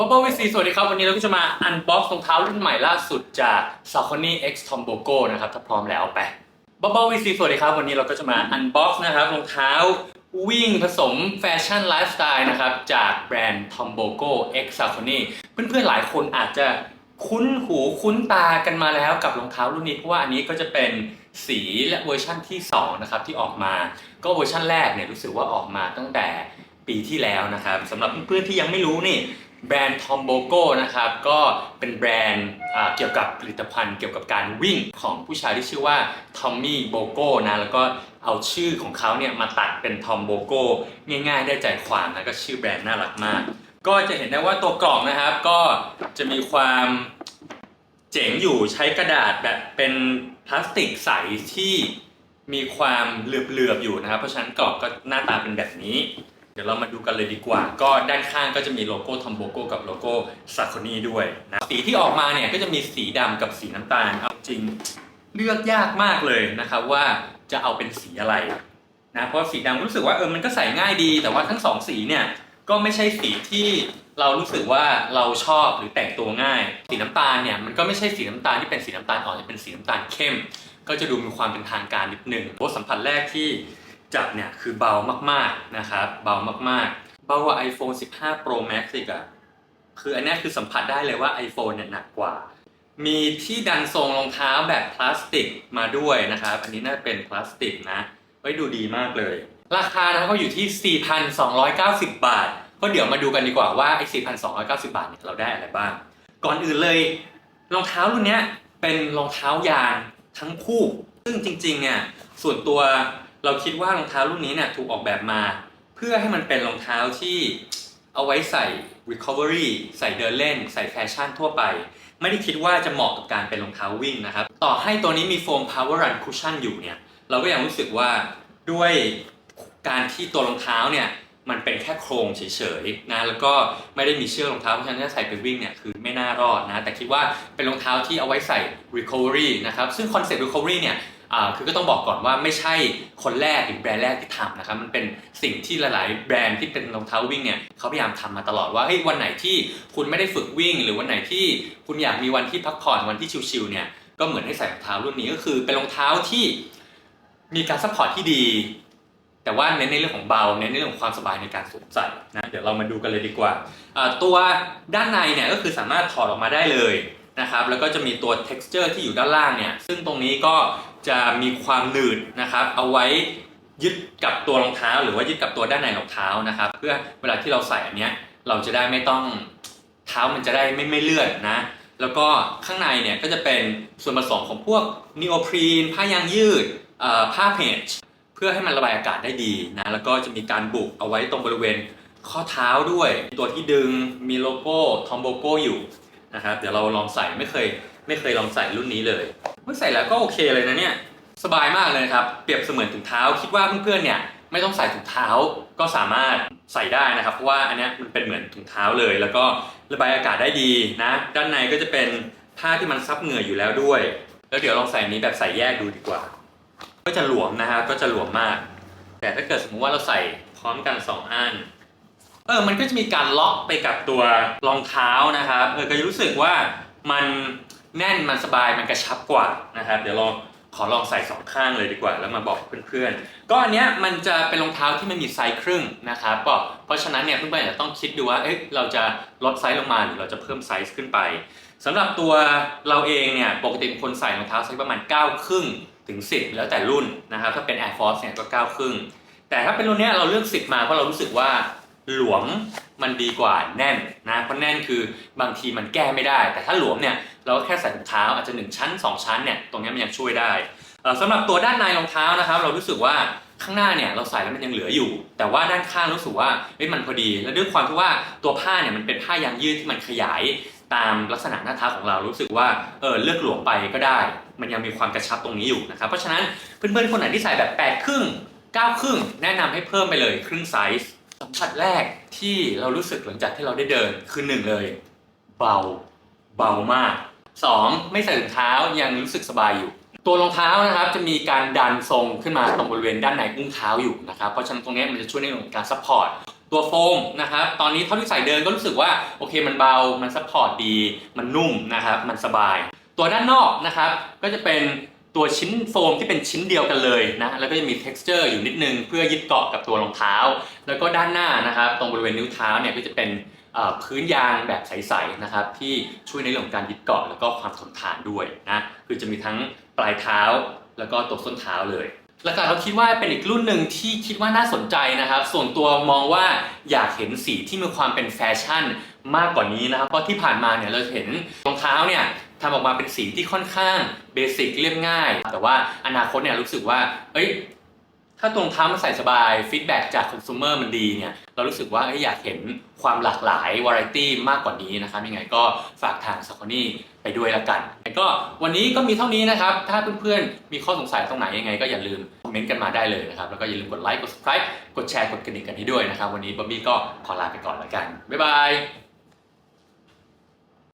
บ๊อบวิซีสวัสดีครับ วันนี้เราก็จะมาอันบ็อกซ์รองเท้ารุ่นใหม่ล่าสุดจาก Saucony X Tombogo นะครับ ถ้าพร้อมแล้วไปบ๊อบวิซีสวัสดีครับ วันนี้เราก็จะมาอันบ็อกซ์นะครับรองเท้าวิ่งผสมแฟชั่นไลฟ์สไตล์นะครับ จากแบรนด์ Tombogo X Saucony เพื่อนๆหลายคนอาจจะคุ้นหูคุ้นตากันมาแล้วกับรองเท้ารุ่นนี้ เพราะว่าอันนี้ก็จะเป็นสีและเวอร์ชั่นที่สองนะครับที่ออกมา ก็เวอร์ชันแรกเนี่ยรู้สึกว่าออกมาตั้งแต่ปีที่แล้วนะครับสำหรับเพื่อนๆที่ยังไม่รู้นี่ แบรนด์ Tombogo นะครับก็เป็นแบรนด์เกี่ยวกับผลิตภัณฑ์เกี่ยวกับการวิ่งของผู้ชายที่ชื่อว่า Tommy Bogo นะแล้วก็เอาชื่อของเขาเนี่ยมาตัดเป็น Tom Bogo ง่าย ๆ ได้ใจความนะก็ชื่อแบรนด์น่ารักมาก ก็จะเห็นได้ว่าตัวกล่องนะครับก็จะมีความเจ๋งอยู่ใช้กระดาษแบบเป็นพลาสติกใสที่มีความเหลือบๆอยู่นะครับเพราะฉะนั้นกล่องก็หน้าตาเป็นแบบนี้ ดี๋ยวเรามาดูกันเลยดีกว่า ก็ด้านข้างก็จะมีโลโก้ทอมโบโก้กับโลโก้ซา c o นีด้วยนะสีที่ออกมาเนี่ยก็จะมีสีดำกับสีน้ำตาลเอาจริงเลือกยากมากเลยนะครับว่าจะเอาเป็นสีอะไรนะเพราะสีดำรู้สึกว่าเออมันก็ใส่ง่ายดี แต่ว่าทั้งสองสีเนี่ยก็ไม่ใช่สีที่เรารู้สึกว่าเราชอบหรือแต่งตัวง่าย สีน้ำตาลเนี่ยมันก็ไม่ใช่สีน้ำตาลที่เป็นสีน้ำตาลอ่อนจะเป็นสีน้ำตาลเข้ม ก็จะดูมีความเป็นทางการนิดนึงเพราะสัมผัสแรกที่ จับเนี่ยคือเบามากๆนะครับเบามากๆ เบากว่า iPhone 15 Pro Max อีกอะคืออันนี้คือสัมผัสได้เลยว่า iPhone เนี่ยหนักกว่า มีที่ดันทรงรองเท้าแบบพลาสติกมาด้วยนะครับ อันนี้น่าจะเป็นพลาสติกนะไว้ดูดีมากเลย ราคานะก็อยู่ที่ 4,290 บาท ก็เดี๋ยวมาดูกันดีกว่าว่าไอ้ 4,290 บาทเนี่ยเราได้อะไรบ้าง ก่อนอื่นเลยรองเท้ารุ่นเนี้ยเป็นรองเท้ายางทั้งคู่ ซึ่งจริงๆเนี่ยส่วนตัว เราคิดว่ารองเท้ารุ่นนี้เนี่ยถูกออกแบบมา เพื่อให้มันเป็นรองเท้าที่เอาไว้ใส่ recovery ใส่เดินเล่น ใส่แฟชั่นทั่วไป ไม่ได้คิดว่าจะเหมาะกับการเป็นรองเท้าวิ่งนะครับ ต่อให้ตัวนี้มีโฟม power run cushion อยู่เนี่ย เราก็ยังรู้สึกว่าด้วยการที่ตัวรองเท้าเนี่ยมันเป็นแค่โครงเฉยๆนะแล้วก็ไม่ได้มีเชือกรองเท้าเพราะฉะนั้นถ้าใส่ไปวิ่งเนี่ยคือไม่น่ารอดนะแต่คิดว่าเป็นรองเท้าที่เอาไว้ใส่ recovery นะครับซึ่งคอนเซ็ปต์ recovery เนี่ยอ่า คือก็ต้องบอกก่อนว่าไม่ใช่คนแรกหรือแบรนด์แรกที่ทำนะครับมันเป็นสิ่งที่หลาย ๆ แบรนด์ที่เป็นรองเท้าวิ่งเนี่ยเขาพยายามทำมาตลอดว่าเฮ้ยวันไหนที่คุณไม่ได้ฝึกวิ่ง หรือวันไหนที่คุณอยากมีวันที่พักผ่อนวันที่ชิล ๆ เนี่ยก็เหมือนให้ใส่รองเท้ารุ่นนี้ก็คือเป็นรองเท้าที่มีการซัพพอร์ตที่ดี แต่ว่าเน้นในเรื่องของเบาเน้นในเรื่องของความสบายในการสวมใส่นะเดี๋ยวเรามาดูกันเลยดีกว่า ตัวด้านในเนี่ยก็คือสามารถถอดออกมาได้เลย นะครับแล้วก็จะมีตัว texture ที่อยู่ด้านล่างเนี่ยซึ่งตรงนี้ก็จะมีความหนืดนะครับเอาไว้ยึดกับตัวรองเท้า หรือว่ายึดกับตัวด้านในรองเท้านะครับเพื่อเวลาที่เราใส่อันเนี้ยเราจะได้ไม่ต้องเท้ามันจะได้ไม่ไม่เลื่อนนะแล้วก็ข้างในเนี่ยก็จะเป็นส่วนผสมของพวกนีโอพรีนผ้ายางยืดผ้าเพจเพื่อให้มันระบายอากาศได้ดีนะแล้วก็จะมีการบุกเอาไว้ตรงบริเวณข้อเท้าด้วย ตัวที่ดึงมีโลโก้ทอมโบโกอยู่ นะครับเดี๋ยวเราลองใส่ไม่เคย ไม่เคยลองใส่รุ่นนี้เลยเมื่อใส่แล้วก็โอเคเลยนะเนี่ยสบายมากเลยครับเปรียบเสมือนถุงเท้า คิดว่าเพื่อนๆเนี่ยไม่ต้องใส่ถุงเท้าก็สามารถใส่ได้นะครับ เพราะว่าอันนี้มันเป็นเหมือนถุงเท้าเลย แล้วก็ระบายอากาศได้ดีนะ ด้านในก็จะเป็นผ้าที่มันซับเหงื่ออยู่แล้วด้วย แล้วเดี๋ยวลองใส่นี้แบบใส่แยกดูดีกว่า ก็จะหลวมนะครับก็จะหลวมมาก แต่ถ้าเกิดสมมุติว่าเราใส่พร้อมกันสองอัน เออมันก็จะมีการล็อกไปกับตัวรองเท้านะครับเออก็รู้สึกว่ามันแน่นมันสบายมันกระชับกว่านะครับเดี๋ยวลองขอลองใส่สองข้างเลยดีกว่า แล้วมาบอกเพื่อนๆ ก็อันเนี้ยมันจะเป็นรองเท้าที่มันมีไซส์ครึ่งนะครับก็เพราะฉะนั้นเนี่ยเพื่อนๆจะต้องคิดดูว่าเอ๊ะเราจะลดไซส์ลงมาหรือเราจะเพิ่มไซส์ขึ้นไปสำหรับตัวเราเองเนี่ยปกติเป็นคนใส่รองเท้าไซส์ประมาณ9ครึ่งถึง 10 แล้วแต่รุ่นนะครับถ้าเป็น Air Force เนี่ยก็9ครึ่งแต่ถ้าเป็นรุ่นเนี้ยเราเลือก 10 มาเพราะเรารู้สึกว่า หลวมมันดีกว่าแน่นนะเพราะแน่นคือบางทีมันแก้ไม่ได้ แต่ถ้าหลวมเนี่ยเราก็แค่ใส่ถุงเท้าอาจจะ 1 ชั้น 2 ชั้นเนี่ยตรงนี้มันยังช่วยได้เอ่อสำหรับตัวด้านในรองเท้านะครับ เรารู้สึกว่าข้างหน้าเนี่ยเราใส่แล้วมันยังเหลืออยู่ แต่ว่าด้านข้างรู้สึกว่าเฮ้ยมันพอดี แล้วด้วยความที่ว่าตัวผ้าเนี่ยมันเป็นผ้ายางยืดที่มันขยายตามลักษณะหน้าเท้าของเรารู้สึกว่าเออเลือกหลวมไปก็ได้ มันยังมีความกระชับตรงนี้อยู่นะครับเพราะฉะนั้นเพื่อนๆคนไหนที่ใส่แบบ8ครึ่ง9ครึ่งแนะนำให้เพิ่มไปเลยครึ่งไซส์ สัมผัสแรกที่เรารู้สึกหลังจากที่เราได้เดินคือหนึ่งเลย เบาเบามาก 2. ไม่ใส่ถุงเท้ายังรู้สึกสบายอยู่ ตัวรองเท้านะครับจะมีการดันทรงขึ้นมาตรงบริเวณด้านในอุ้งเท้าอยู่นะครับเพราะฉะนั้นตรงนี้มันจะช่วยในเรื่องของการซัพพอร์ตตัวโฟมนะครับตอนนี้เท่าที่ใส่เดินก็รู้สึกว่าโอเคมันเบามันซัพพอร์ตดี มันนุ่มนะครับมันสบาย ตัวด้านนอกนะครับก็จะเป็น ตัวชิ้นโฟมที่เป็นชิ้นเดียวกันเลยนะแล้วก็จะมี texture อยู่นิดนึงเพื่อยึดเกาะกับตัวรองเท้า แล้วก็ด้านหน้านะครับตรงบริเวณนิ้วเท้าเนี่ยก็จะเป็นพื้นยางแบบใสๆนะครับที่ช่วยในเรื่องของการยึดเกาะแล้วก็ความทนทานด้วยนะคือจะมีทั้งปลายเท้าแล้วก็ตัวส้นเท้าเลย แล้วก็เราคิดว่าเป็นอีกรุ่นหนึ่งที่คิดว่าน่าสนใจนะครับ ส่วนตัวมองว่าอยากเห็นสีที่มีความเป็นแฟชั่นมากกว่านี้นะครับ เพราะที่ผ่านมาเนี่ยเราเห็นรองเท้าเนี่ยทำออกมาเป็นสีที่ค่อนข้างเบสิกเรียบง่าย แต่ว่าอนาคตเนี่ยรู้สึกว่า เอ้ย ถ้าตรงเท้ามันใส่สบายฟีดแบ็จากคอน sumer มันดีเนี่ย เรารู้สึกว่าเอ้ยอยากเห็นความหลากหลายวาไรตี้มากกว่านี้นะครับยังไงก็ฝากทางซ a ค o นี่ไปด้วยละกัน ก็วันนี้ก็มีเท่านี้นะครับ ถ้าเพื่อนๆ มีข้อสงสัยตรงไหนยังไงก็อย่าลืมคอมเมนต์กันมาได้เลยนะครับ แล้วก็อย่าลืมกดไลค์ กด subscribe กดแชร์ กดกระดิ่งกันให้ด้วยนะครับ วันนี้บ๊อบบี้ก็ขอลาไปก่อนละกัน บ๊ายบาย